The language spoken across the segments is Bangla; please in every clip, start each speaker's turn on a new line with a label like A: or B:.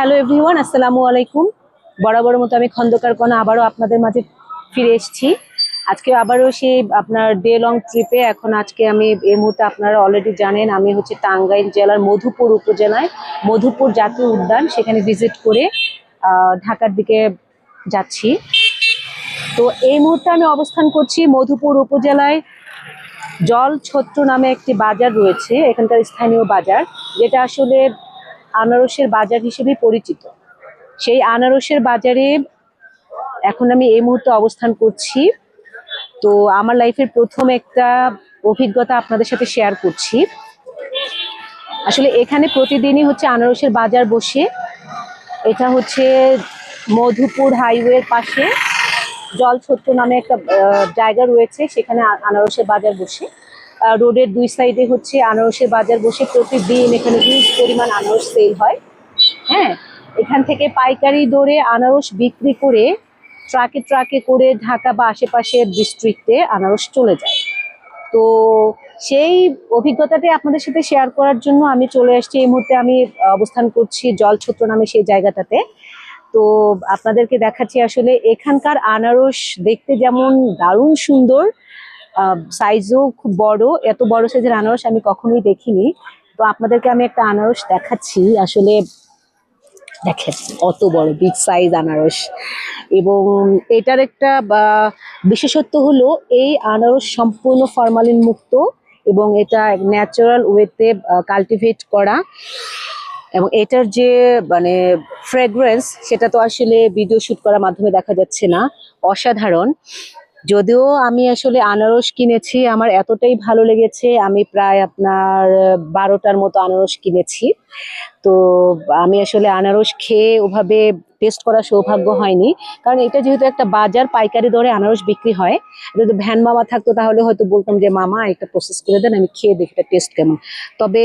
A: হ্যালো এভরিওয়ান আসসালামু আলাইকুম বরাবর মতো আমি খন্দকার কণা আবারও আপনাদের মাঝে ফিরে এসেছি। আজকে আবারও সেই আপনার ডে লং ট্রিপে এখন আজকে আমি এই মুহূর্তে আপনারা অলরেডি জানেন, আমি হচ্ছে টাঙ্গাইল জেলার মধুপুর উপজেলায় মধুপুর জাতীয় উদ্যান সেখানে ভিজিট করে ঢাকার দিকে যাচ্ছি। তো এই মুহূর্তে আমি অবস্থান করছি মধুপুর উপজেলায়। জল ছত্র নামে একটি বাজার রয়েছে, এখানকার স্থানীয় বাজার, যেটা আসলে আনারসের বাজার হিসেবে পরিচিত। সেই আনারসের বাজারে এখন আমি এই মুহূর্তে অবস্থান করছি। তো আমার লাইফের প্রথম একটা অভিজ্ঞতা আপনাদের সাথে শেয়ার করছি। আসলে এখানে প্রতিদিনই হচ্ছে আনারসের বাজার বসে। এটা হচ্ছে মধুপুর হাইওয়ের পাশে জল জলছত্র নামে একটা জায়গা রয়েছে। সেখানে আনারসের বাজার বসে। রোডের দুই সাইডে হচ্ছে আনারসের বাজার বসে প্রতিদিন এখানে হিউজ পরিমাণ আনারস সেল হয়। হ্যাঁ এখান থেকে পাইকারি দরে আনারস বিক্রি করে ট্রাকে ট্রাকে করে ঢাকা বা আশেপাশের ডিস্ট্রিক্টে আনারস চলে যায়। তো সেই অভিজ্ঞতাটাই আপনাদের সাথে শেয়ার করার জন্য আমি চলে আসছি। এই মুহূর্তে আমি অবস্থান করছি জলছত্র নামে সেই জায়গাটাতে। তো আপনাদেরকে দেখাচ্ছি আসলে এখানকার আনারস দেখতে যেমন দারুণ সুন্দর সাইজও খুব বড়। এত বড় সাইজের আনারস আমি কখনোই দেখিনি। তো আপনাদেরকে আমি একটা আনারস দেখাচ্ছি। আসলে দেখেন অত বড় বিগ সাইজ আনারস। এবং এটার একটা বিশেষত্ব হলো এই আনারস সম্পূর্ণ ফরমালিন মুক্ত এবং এটা ন্যাচারাল ওয়েতে কাল্টিভেট করা। এবং এটার যে মানে ফ্রেগ্রেন্স সেটা তো আসলে ভিডিও শুট করার মাধ্যমে দেখা যাচ্ছে না। অসাধারণ। যদিও আমি আসলে আনারস কিনেছি, আমার এতটাই ভালো লেগেছে, আমি প্রায় আপনার বারোটার মতো আনারস কিনেছি। তো আমি আসলে আনারস খেয়ে ওভাবে টেস্ট করার সৌভাগ্য হয়নি। কারণ এটা যেহেতু একটা বাজার, পাইকারি দরে আনারস বিক্রি হয়। যদি ভ্যান মামা থাকতো তাহলে হয়তো বলতাম যে, মামা একটা প্রসেস করে দেন, আমি খেয়ে দেখি টেস্ট কেমন? তবে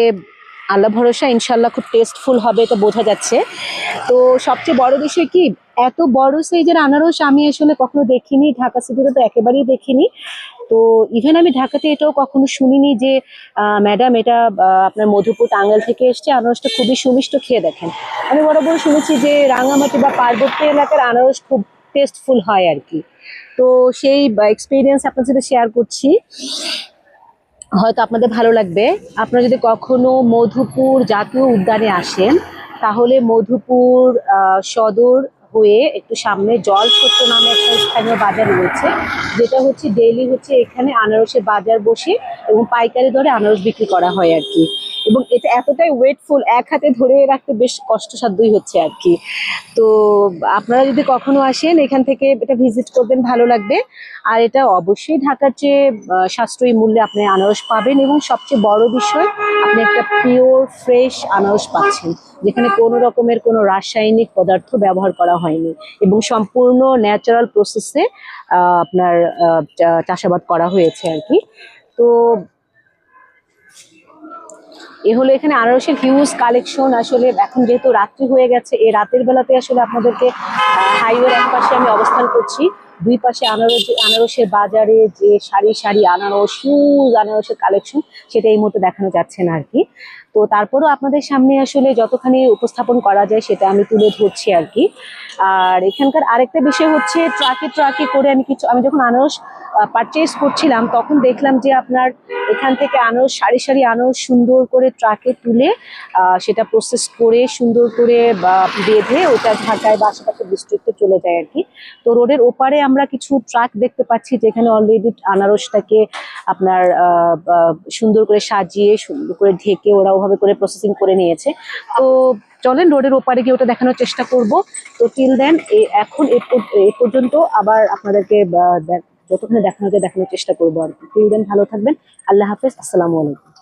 A: আল্লাহ ভরসা ইনশাল্লাহ খুব টেস্টফুল হবে এটা বোঝা যাচ্ছে। তো সবচেয়ে বড় বিষয় কি, এত বড় সাইজের আনারস আমি আসলে কখনো দেখিনি, ঢাকা সিটিতে তো একেবারেই দেখিনি। তো ইভেন আমি ঢাকাতে এটাও কখনো শুনিনি যে ম্যাডাম এটা আপনার মধুপুর টাঙ্গাইল থেকে এসছে, আনারসটা খুবই সুমিষ্ট, খেয়ে দেখেন। আমি বরাবর শুনেছি যে রাঙামাটি বা পার্বত্য এলাকার আনারস খুব টেস্টফুল হয় আর কি। তো সেই এক্সপিরিয়েন্স আপনার সাথে শেয়ার করছি। হয়তো আপনাদের ভালো লাগবে। আপনারা যদি কখনো মধুপুর জাতীয় উদ্যানে আসেন, তাহলে মধুপুর সদর হয়ে একটু সামনে জল ছোট্ট নামে একটা স্থানীয় বাজার রয়েছে। যেটা হচ্ছে ডেইলি হচ্ছে এখানে আনারসের বাজার বসে এবং পাইকারি দরে আনারস বিক্রি করা হয় আর কি। এবং এটা এতটাই ওয়েটফুল এক হাতে ধরে রাখতে বেশ কষ্টসাধ্যই হচ্ছে আর কি। তো আপনারা যদি কখনো আসেন, এখান থেকে এটা ভিজিট করবেন, ভালো লাগবে। আর এটা অবশ্যই ঢাকার চেয়ে সাশ্রয়ী মূল্যে আপনি আনারস পাবেন এবং সবচেয়ে বড় বিষয়, আপনি একটা পিওর ফ্রেশ আনারস পাচ্ছেন, যেখানে কোনো রকমের কোনো রাসায়নিক পদার্থ ব্যবহার করা হয়নি এবং সম্পূর্ণ ন্যাচারাল প্রসেসে আপনার চাষাবাদ করা হয়েছে আর কি। তো এ হলো এখানে আনারসের হিউজ কালেকশন আসলে এখন যেহেতু রাত্রি হয়ে গেছে এই রাতের বেলাতে আসলে আপনাদেরকে হাইওয়ের এক পাশে আমি অবস্থান করছি। দুই পাশে আনারস, আনারসের বাজারে যে সারি সারি আনারস হিউজ আনারসের কালেকশন সেটা এই মতো দেখানো যাচ্ছে না আর কি। তো তারপরও আপনাদের সামনে আসলে যতখানি উপস্থাপন করা যায় সেটা আমি তুলে ধরছি আর কি। আর এখানকার আরেকটা বিষয় হচ্ছে ট্রাকে ট্রাকে করে আমি কিছু, আমি যখন আনারস পারচেস করছিলাম, তখন দেখলাম যে আপনার এখান থেকে আনারস, সারি সারি আনারস সুন্দর করে ট্রাকে তুলে সেটা প্রসেস করে সুন্দর করে, বা, বেঁধে ওটা ঢাকায় বা আশেপাশের ডিস্ট্রিক্টে চলে যায় আর কি। তো রোডের ওপারে আমরা কিছু ট্রাক দেখতে পাচ্ছি যেখানে অলরেডি আনারসটাকে আপনার সুন্দর করে সাজিয়ে, সুন্দর করে ঢেকে ওরা ওভাবে করে প্রসেসিং করে নিয়েছে। তো চলেন রোডের ওপারে গিয়ে ওটা দেখানোর চেষ্টা করব। তো টিল দেন এখন এ পর্যন্ত আবার আপনাদেরকে যতক্ষণে দেখানো যায় দেখানোর চেষ্টা করব আর কি। টিল দেন ভালো থাকবেন। আল্লাহ হাফেজ। আসসালামু আলাইকুম।